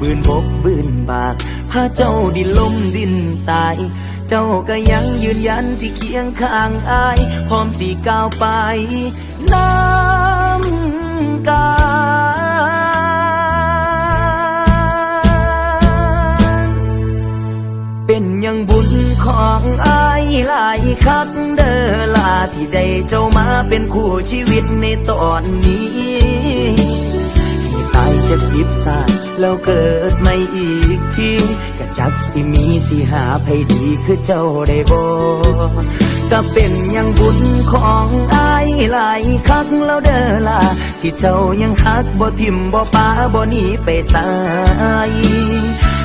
บืนบกบืนบากพาเจ้าดินล้มดินตาย เจ้าก็ยังยืนยันที่เคียงข้างอาย พร้อมสีก้าวไป น้ำกาเป็นยังบุญของอายหลายคักเด้อลาที่ได้เจ้ามาเป็นคู่ชีวิตในตอนนี้ สิบศาสตร์แล้วเกิดไม่อีกทีก็จักสิมีสิหาภัยดีคือเจ้าได้บ่ก็เป็นอยังบุญของอายหลายคักแล้วเด้อล่ะที่เจ้ายังฮักบ่ทิมบ่ป้าบ่หนีไปสาย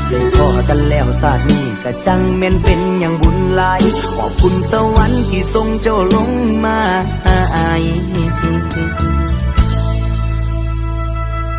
ได้พอกันแล้วศาสตร์นี้ก็จังแม่นเป็นอย่างบุญหลายขอบคุณสวรรค์ที่ทรงเจ้าลงมาอาย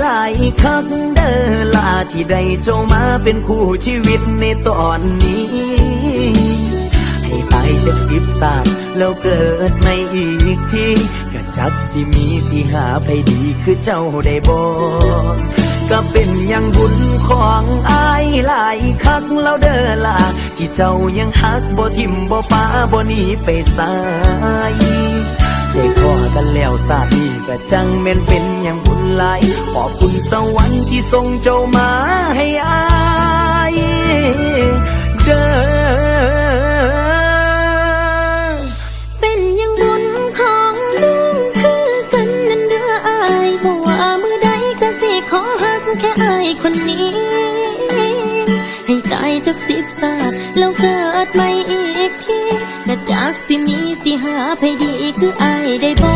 หลายคักเด้อลาที่ได้เจ้ามาเป็นคู่ชีวิตในตอนนี้ ให้ตายจากสิบศาสตร์แล้วเกิดไม่อีกทีก็จักสิมีสิหาภัยดีคือเจ้าได้บ่ก็เป็นอย่างบุญของอายหลายคักแล้วเด้อล่ะที่เจ้ายังฮักบ่ทิมบ่ป้าบ่หนีไปสาย ได้พอกันแล้วศาสตร์นี้ก็จังแม่นเป็นอย่างบุญหลาย ขอบคุณสวรรค์ที่ทรงเจ้ามาให้อายเด้อเป็นอยังบุญของน้องคือกันนั่นเด้ออายบ่ว่ามือใดก็สิขอหักแค่อายคนนี้ ให้ตายจากสิบศาสตร์แล้วเกิดใหม่อีกที ก็จากสิมีสิหาภัยดีคืออายได้บ่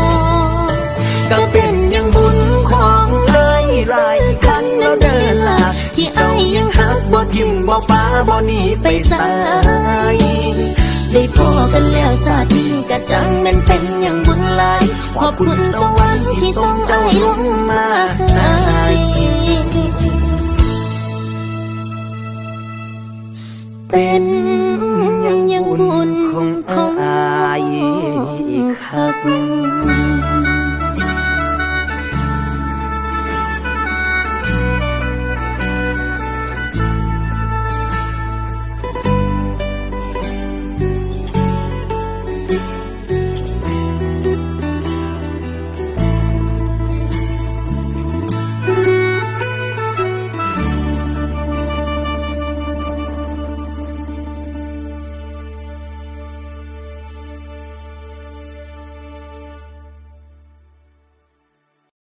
ก็เป็นอย่างบุญของเอ้ยหลายคันแล้วเดินลาที่เจ้ายังฮักบ่ทิมบ่ป้าบ่หนีไปสายได้พอกันแล้วศาสตร์นี้ก็จังนั้นเป็นอย่างบุญหลาย ขอบคุณสวรรค์ที่ทรงใจลงมา อีกครั้ง